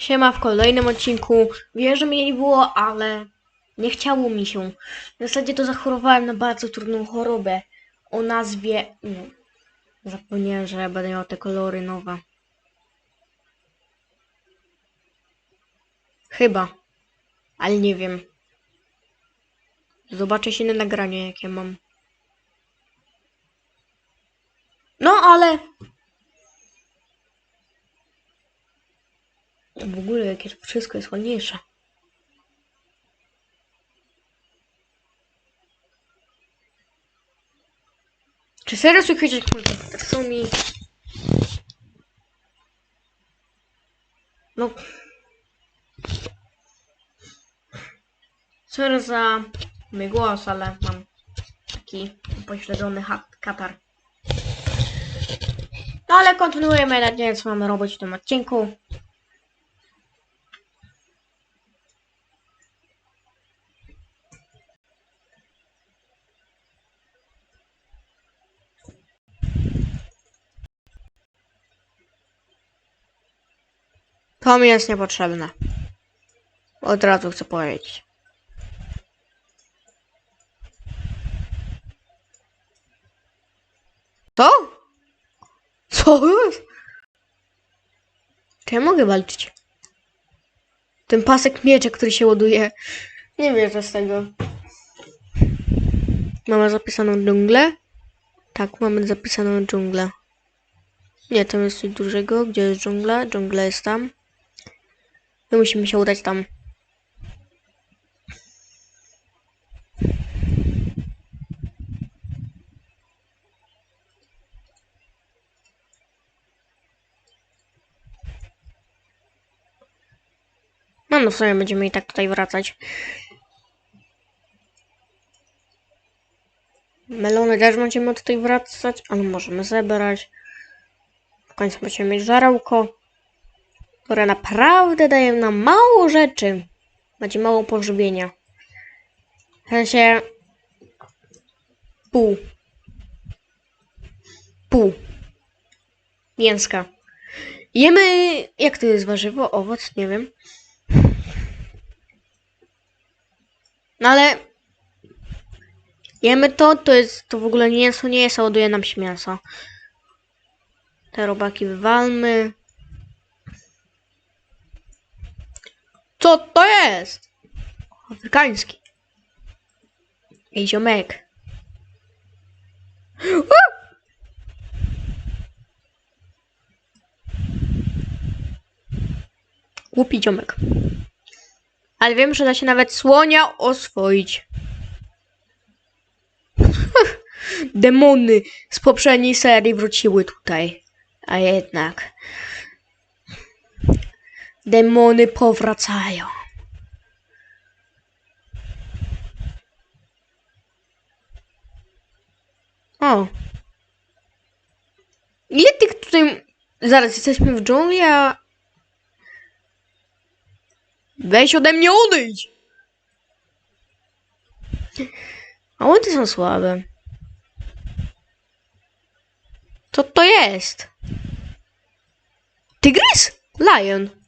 Siema w kolejnym odcinku. Wiem, że mnie nie było, ale nie chciało mi się. W zasadzie to zachorowałem na bardzo trudną chorobę o nazwie... Nie. Zapomniałem, że będę miał te kolory nowe. Chyba. Ale nie wiem. Zobaczę się na nagranie, jakie mam. No, ale... W ogóle jakie to wszystko jest ładniejsze. Czy serio słychać jak są mi... No... Sorry za mój głos, ale mam taki upośledzony katar. No ale kontynuujemy na dzień, co mamy robić w tym odcinku. To mi jest niepotrzebne. Od razu chcę powiedzieć. Co? Co? Czy ja mogę walczyć? Ten pasek miecza, który się ładuje. Nie wierzę z tego. Mamy zapisaną dżunglę? Tak, mamy zapisaną dżunglę. Nie, tam jest coś dużego. Gdzie jest dżungla? Dżungla jest tam. My musimy się udać tam. No, no w sumie będziemy i tak tutaj wracać. Melony też będziemy tutaj wracać, ale możemy zebrać. W końcu będziemy mieć żarałko, które naprawdę daje nam mało rzeczy. Będzie mało pożywienia. W sensie... Pół. Pół. Mięska. Jemy... Jak to jest warzywo? Owoc? Nie wiem. No ale jemy to, to jest, to w ogóle mięso nie jest, ładuje nam się mięso. Te robaki wywalmy. Co to jest? Afrykański. Ej, ziomek. A! Głupi ziomek. Ale wiem, że da się nawet słonia oswoić. Demony z poprzedniej serii wróciły tutaj. A jednak. Demony powracają. O. Ile tych tutaj... Zaraz, jesteśmy w dżungli, a... Weź ode mnie odejdź! A one są słabe. Co to jest? Tygrys? Lion.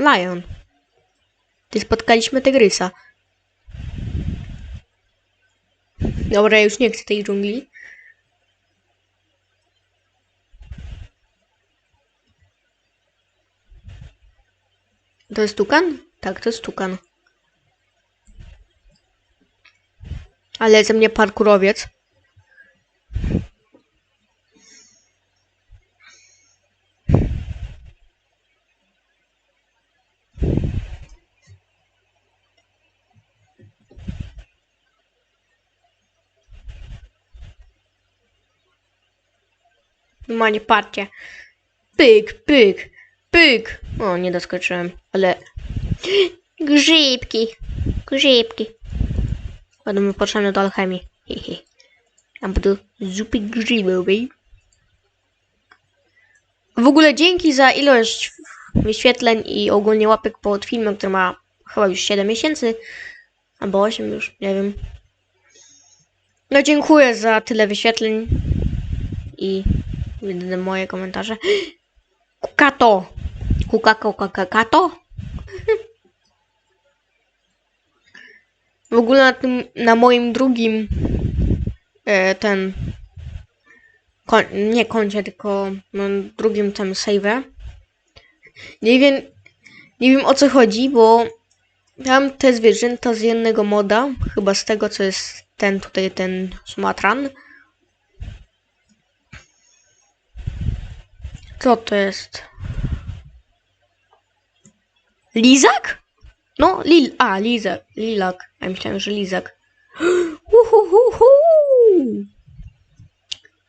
Lion. Ty spotkaliśmy tygrysa. Dobra, już nie chcę tej dżungli. To jest tukan? Tak, to jest tukan. Ale ze mnie parkurowiec. Normalnie parcie. Pyk, pyk, pyk. O, nie doskoczyłem, ale... Grzybki, grzybki. Będą mi potrzebne do alchemii. Hehe. A do zupy grzybowej. W ogóle dzięki za ilość wyświetleń i ogólnie łapek pod filmem, który ma chyba już 7 miesięcy. Albo 8 już, nie wiem. No dziękuję za tyle wyświetleń i Jedyne moje komentarze. Kukato! Kukako, kakakato? W ogóle na tym, na moim drugim e, ten nie koncie, tylko na drugim tym save'ie nie wiem, nie wiem o co chodzi, bo miałem te zwierzęta z jednego moda, chyba z tego co jest ten tutaj, ten Sumatran. Co to jest? Lizak? No, lil, a, lizak, lilak. Ja myślałem, że lizak. Uhuhuhu.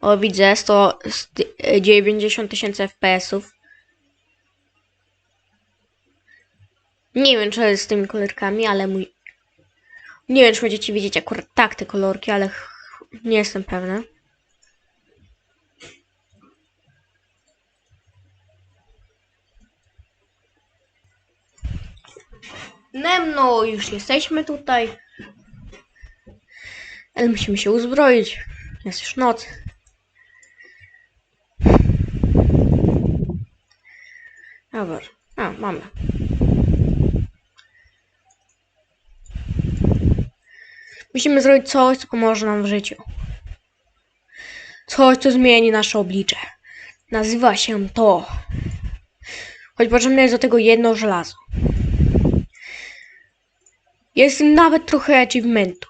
O, widzę, 190 tysięcy FPS-ów. Nie wiem, czy jest z tymi kolorkami, ale mój... Nie wiem, czy będziecie widzieć akurat tak te kolorki, ale nie jestem pewna. Nemno, już jesteśmy tutaj. Ale musimy się uzbroić. Jest już noc. Dobra. A, mamy. Musimy zrobić coś, co pomoże nam w życiu. Coś, co zmieni nasze oblicze. Nazywa się to. Choć potrzebne jest do tego jedno żelazo. Jest nawet trochę achievementu.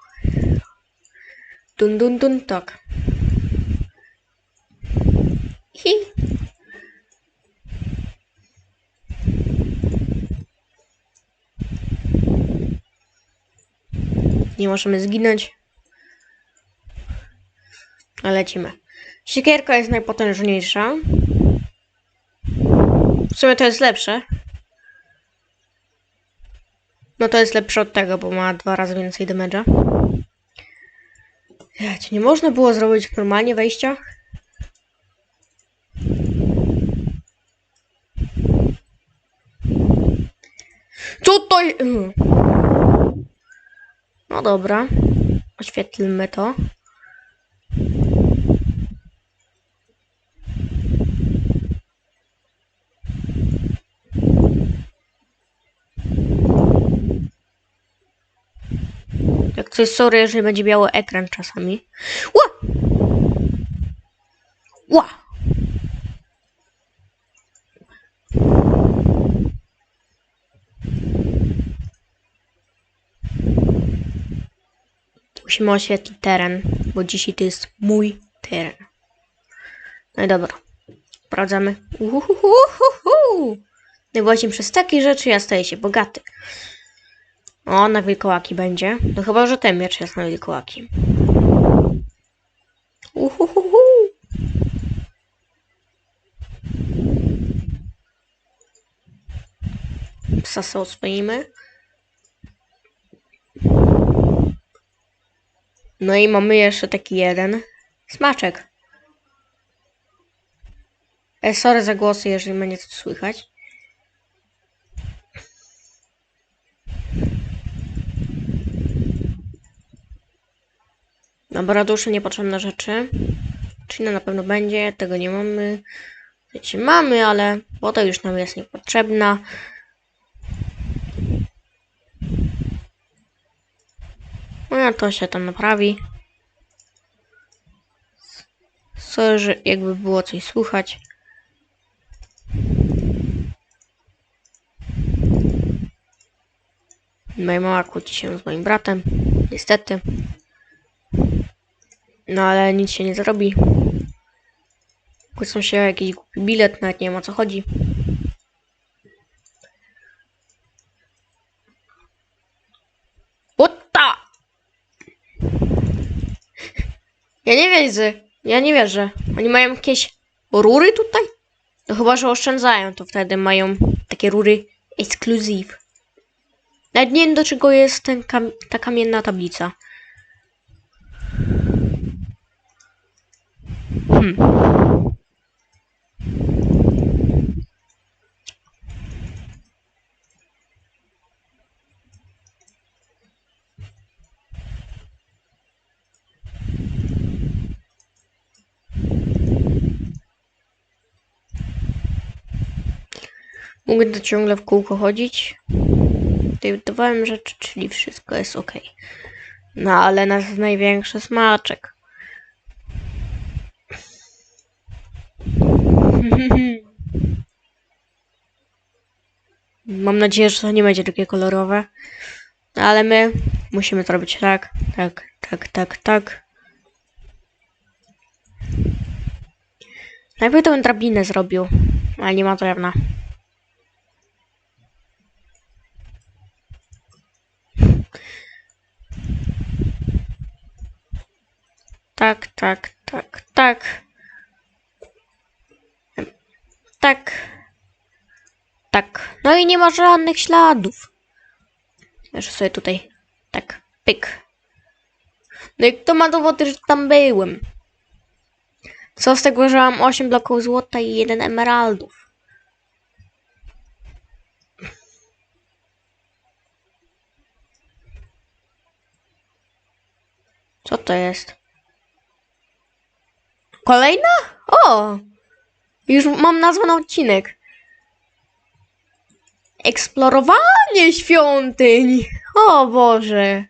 Dun dun dun tak. Hi. Nie możemy zginąć. Ale lecimy. Siekierka jest najpotężniejsza. W sumie to jest lepsze. No to jest lepsze od tego, bo ma dwa razy więcej damage'a. Nie można było zrobić normalnie wejścia? Co to mm. No dobra. Oświetlmy to. Jak coś, sorry, jeżeli będzie biały ekran czasami. Ła! Ła! Musimy oświetlić teren, bo dzisiaj to jest mój teren. No i dobra. Sprawdzamy. Uhuhuhuhu. No i właśnie przez takie rzeczy ja staję się bogaty. O, na wilkołaki będzie. No chyba, że ten miecz jest na wilkołaki. Uhuhuhu. Psa sobie oswoimy. No i mamy jeszcze taki jeden smaczek. E, sorry za głosy, jeżeli będzie coś słychać. Dobra, dusze niepotrzebne rzeczy. Czyli na pewno będzie, tego nie mamy. Wiecie, mamy, ale woda już nam jest niepotrzebna. No to się tam naprawi. Sorry, że jakby było coś słychać. Moja mama kłóci się z moim bratem. Niestety. No ale nic się nie zrobi. Kłócą się jakiś głupi bilet, nawet nie wiem o co chodzi. The? Ja nie wierzę. Ja nie wierzę. Oni mają jakieś rury tutaj? No chyba, że oszczędzają, to wtedy mają takie rury ekskluzyw. Nawet nie wiem do czego jest ten kam ta kamienna tablica. Hmm. Mogę to ciągle w kółko chodzić. Dodawałem rzeczy, czyli wszystko jest ok. No ale nasz największy smaczek. Mam nadzieję, że to nie będzie takie kolorowe. Ale my musimy to robić tak, tak, tak, tak, tak. Najpierw bym drabinę zrobił, ale nie ma drewna. Tak, tak, tak, tak. Tak. Tak. No i nie ma żadnych śladów. Jeszcze sobie tutaj. Tak. Pyk. No i kto ma dowody, że tam byłem? Co z tego, że mam 8 bloków złota i 1 emeraldów? Co to jest? Kolejna? O! Już mam nazwę na odcinek. Eksplorowanie świątyń! O Boże!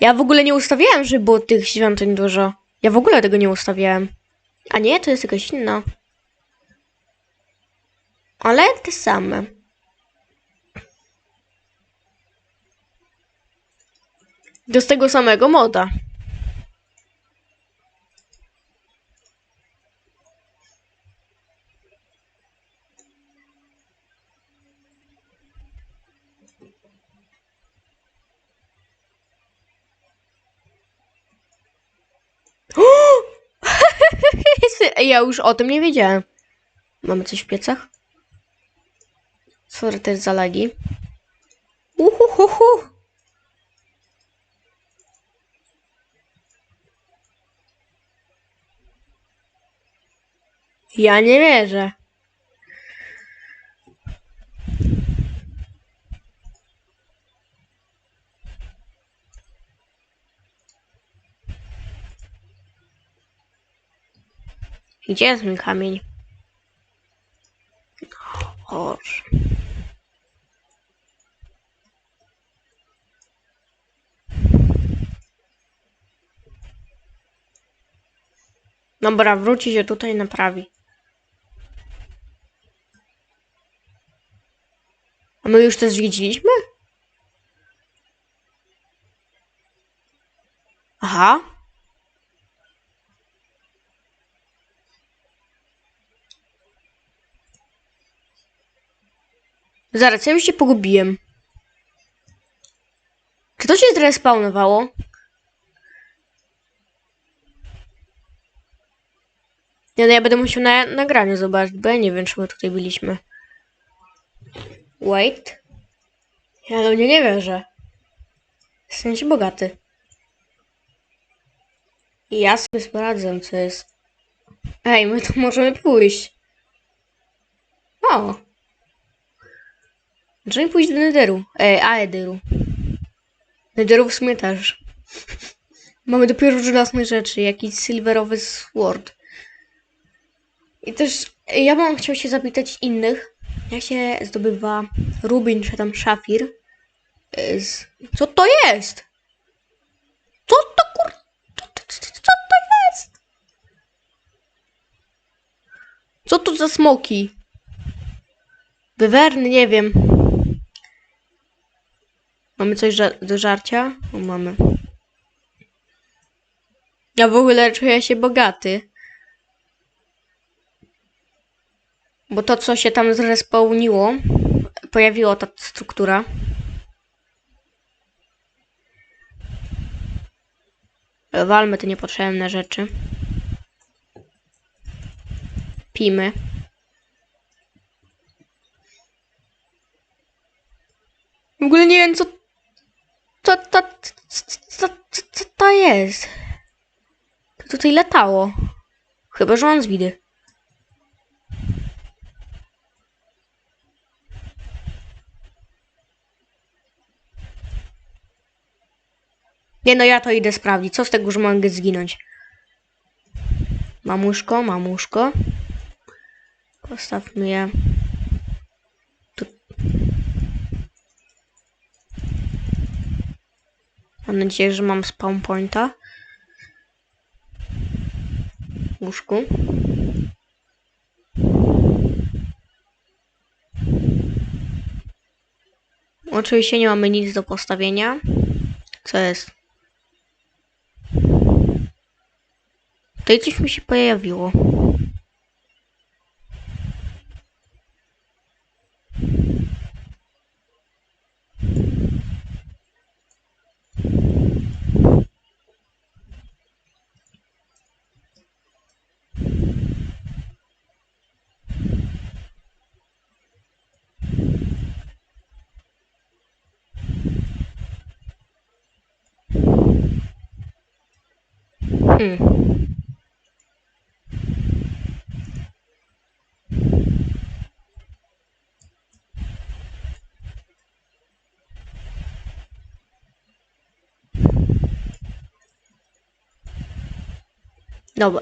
Ja w ogóle nie ustawiałem, że było tych świątyń dużo. Ja w ogóle tego nie ustawiałem. A nie, to jest jakaś inna. Ale te same. Do tego samego moda. Ja już o tym nie wiedziałem. Mamy coś w piecach? Sorry też za lagi. Uhuhuhu. Ja nie wierzę. Gdzie jest mój kamień? Chodź. Dobra, wróci się tutaj naprawi. A my już to zwiedziliśmy? Aha. Zaraz, ja już się pogubiłem. Czy to się zrespawnowało? Nie, no ja będę musiał na nagraniu zobaczyć, bo ja nie wiem, czy my tutaj byliśmy. Wait. Ja do mnie nie wierzę. Jestem się bogaty. I ja sobie sprawdzę, co jest. Ej, my tu możemy pójść. O! Możemy pójść do Netheru. E, Aederu. Netheru w sumie też. Mamy dopiero żelazne rzeczy, jakiś silverowy sword. I też e, ja bym chciał się zapytać innych, jak się zdobywa rubin czy tam szafir. e, Z... Co to jest? Co to kur... Co, to- co, co to jest? Co to za smoki? Wywerny, nie wiem. Mamy coś do żarcia? O, mamy. Ja w ogóle czuję się bogaty. Bo to, co się tam zrespawniło, pojawiło ta struktura. Walmy te niepotrzebne rzeczy. Pimy. W ogóle nie wiem, co to, co, co, co to jest? To tutaj latało. Chyba, że on z. Nie no, ja to idę sprawdzić. Co z tego, że mogę zginąć? Mamuszko, mamuszko. Postawmy je. Mam nadzieję, że mam spawn pointa. W łóżku. Oczywiście nie mamy nic do postawienia. Co jest? Tutaj coś mi się pojawiło. Hmm. Dobra.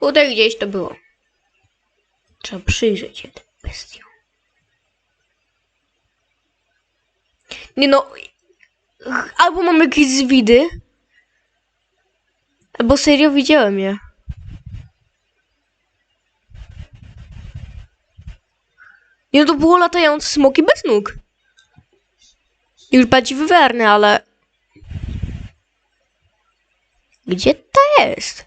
Tutaj gdzieś to było. Trzeba przyjrzeć się tej bestią. Nie no. Albo mam jakieś zwidy. Albo serio widziałem je. Nie no to było latające smoki bez nóg. Już bardziej wywerny, ale... Gdzie to jest?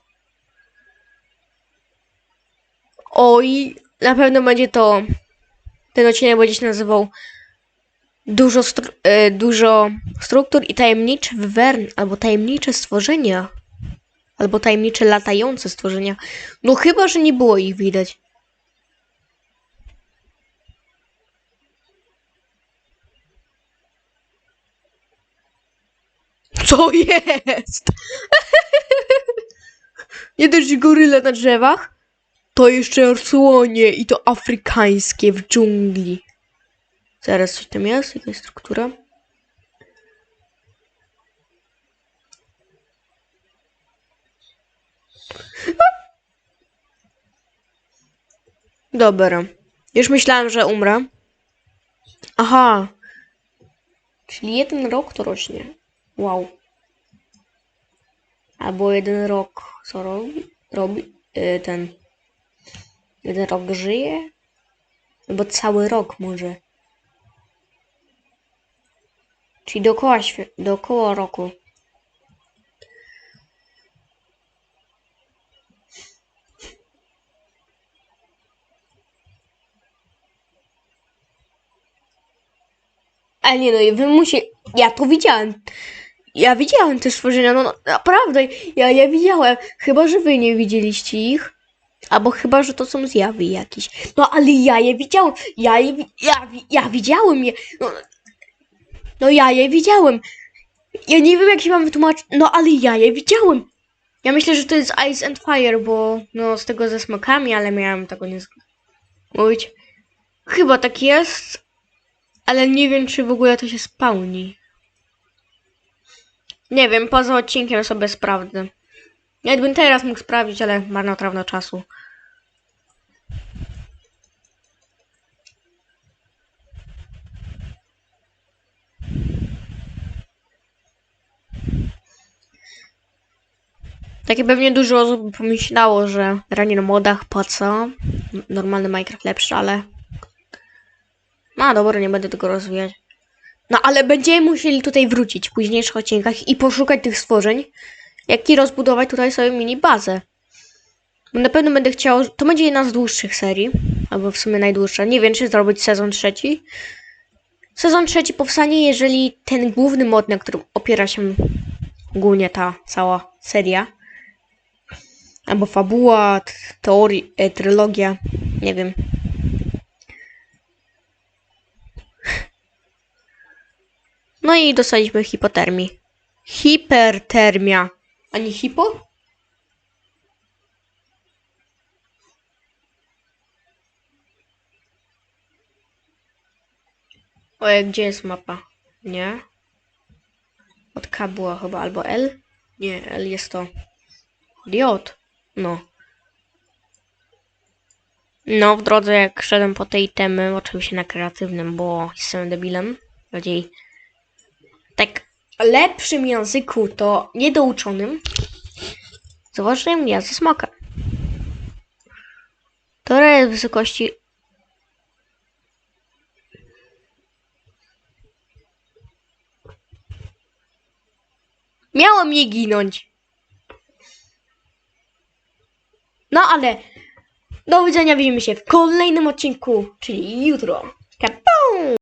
Oj, na pewno będzie to. Ten odcinek będzie się nazywał Dużo, stru- e, dużo struktur i tajemniczy wywern, albo tajemnicze stworzenia. Albo tajemnicze latające stworzenia. No chyba, że nie było ich widać. Co jest? Nie dość goryle na drzewach, to jeszcze słonie i to afrykańskie w dżungli. Zaraz coś tam jest, jakaś struktura. Dobra. Już myślałem, że umrę. Aha. Czyli jeden rok to rośnie. Wow. Albo jeden rok co robi? Robi yy, ten. Jeden rok żyje? Albo cały rok może. Czyli dookoła, dookoła roku. Ale nie no, wy musi... Ja to widziałem. Ja widziałem te stworzenia, no no, naprawdę. Ja, ja widziałem. Chyba, że wy nie widzieliście ich. Albo chyba, że to są zjawy jakieś. No ale ja je widziałem. Ja je, ja, ja widziałem je. No, no ja je widziałem. Ja nie wiem, jak się mam wytłumaczyć. No ale ja je widziałem. Ja myślę, że to jest Ice and Fire, bo no z tego ze smokami, ale miałem tego nie mówić. Chyba tak jest, ale nie wiem, czy w ogóle to się spełni. Nie wiem, poza odcinkiem sobie sprawdzę. Jakbym teraz mógł sprawdzić, ale marnotrawno czasu. Takie pewnie dużo osób pomyślało, że granie na modach po co? Normalny Minecraft lepszy, ale... No dobra, nie będę tego rozwijać. No ale będziemy musieli tutaj wrócić w późniejszych odcinkach i poszukać tych stworzeń, jak i rozbudować tutaj sobie mini bazę. Na pewno będę chciał, to będzie jedna z dłuższych serii, albo w sumie najdłuższa. Nie wiem, czy zrobić sezon trzeci. Sezon trzeci powstanie, jeżeli ten główny mod, na którym opiera się głównie ta cała seria, albo fabuła, teorii, e, trylogia, nie wiem. No i dostaliśmy hipotermii. Hipertermia. A nie hipo? Ojej, gdzie jest mapa? Nie. Od K była chyba, albo L? Nie, L jest to. Od J. No. No, w drodze jak szedłem po tej temy, oczywiście na kreatywnym, bo jestem debilem. Bardziej tak lepszym języku, to niedouczonym, zauważyłem gniazdo smoka. Która jest wysokości Miało mnie ginąć. No ale do widzenia widzimy się w kolejnym odcinku, czyli jutro. Kapum!